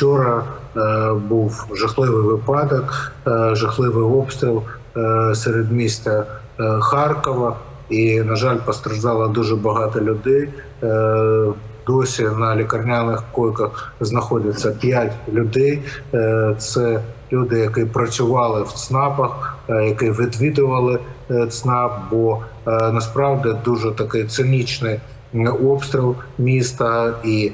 Вчора е, був жахливий випадок, е, жахливий обстріл е, серед міста Харкова. І, на жаль, постраждало дуже багато людей. Досі на лікарняних койках знаходяться 5 людей. Це люди, які працювали в ЦНАПах, які відвідували ЦНАП, бо насправді дуже такий цинічний обстріл міста, і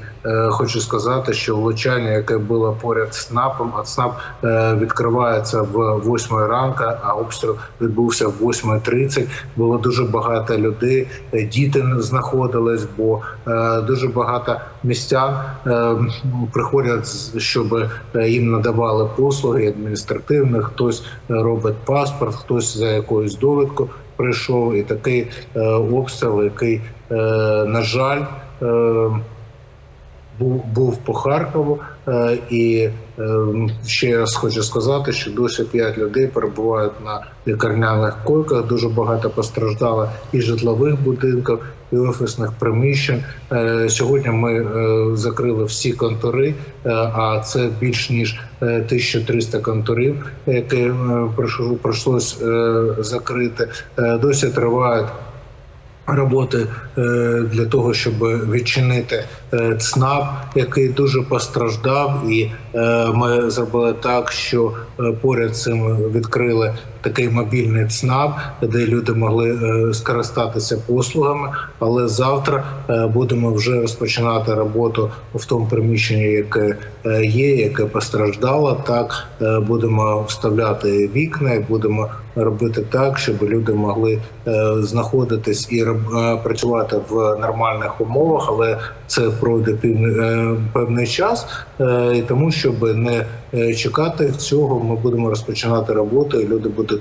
хочу сказати, що влучання, яке було поряд з ЦНАПом, а ЦНАП е, відкривається в 8 ранку, а обстріл відбувся в 8.30. Було дуже багато людей, е, діти знаходились, бо е, дуже багато містян е, приходять, щоб е, їм надавали послуги адміністративні. Хтось е, робить паспорт, хтось за якоюсь довідку прийшов, і такий е, обстріл, який, е, на жаль, е, був, був по Харкову. Е, і е, ще раз хочу сказати, що досі 5 людей перебувають на лікарняних койках. Дуже багато постраждало і житлових будинків, і офісних приміщень. Е, Сьогодні ми е, закрили всі контори, а це більш ніж е, 1300 конторів, які е, закрити. Досі тривають роботи е, для того, щоб відчинити е, ЦНАП, який дуже постраждав, і е, ми зробили так, що поряд з цим відкрили такий мобільний ЦНАП, де люди могли е, скористатися послугами. Але завтра е, будемо вже розпочинати роботу в тому приміщенні, яке е, є, яке постраждало. Так будемо вставляти вікна, і будемо робити так, щоб люди могли знаходитись і працювати в нормальних умовах, але це пройде певний, час. І тому, щоб не чекати цього, ми будемо розпочинати роботу, і люди будуть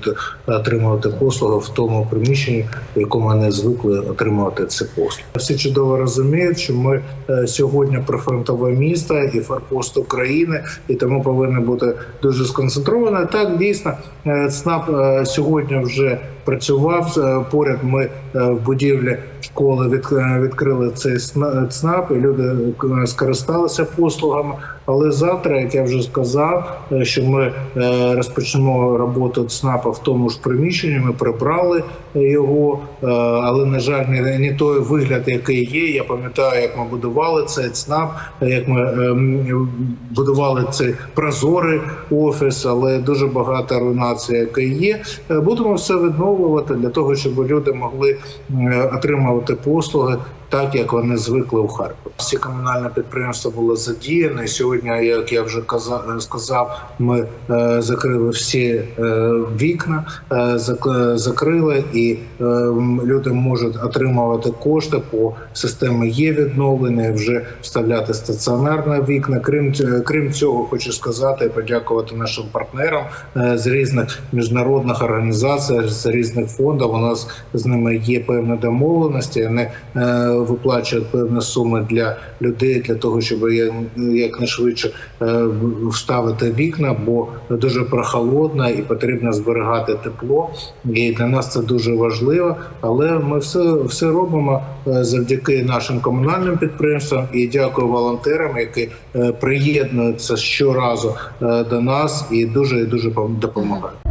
отримувати послуги в тому приміщенні, в якому вони звикли отримувати ці послуги. Всі чудово розуміють, що ми е, сьогодні прифронтове місто і форпост України, і тому повинні бути дуже сконцентровані. Так дійсно е, ЦНАП е, сьогодні вже працював Е, поряд. Ми е, в будівлі школи від, е, відкрили цей ЦНАП, і люди скористалися послугами. Але завтра, як я вже сказав, що ми розпочнемо роботу ЦНАПа в тому ж приміщенні. Ми прибрали його, але на жаль, не, не той вигляд, який є. Я пам'ятаю, як ми будували цей ЦНАП, як ми будували цей прозорий офіс, але дуже багато руйнації, яка є. Будемо все відновлювати для того, щоб люди могли отримувати послуги. Так як вони звикли у Харкові, всі комунальні підприємства були задіяні. Сьогодні, як я вже каза- сказав, ми е, закрили всі е, вікна, е, закрили, і люди можуть отримувати кошти по системі є відновлення, вже вставляти стаціонарні вікна. Крім крім цього, хочу сказати і подякувати нашим партнерам з різних міжнародних організацій, з різних фондів. У нас з ними є певні домовленості. Вони е, виплачують певні суми для людей для того, щоб якнайшвидше е, вставити вікна, бо дуже прохолодно і потрібно зберігати тепло. І для нас це дуже важливо. Але ми все, все робимо е, завдяки нашим комунальним підприємствам і дякую волонтерам, які приєднуються щоразу до нас і дуже і дуже пом- допомагають.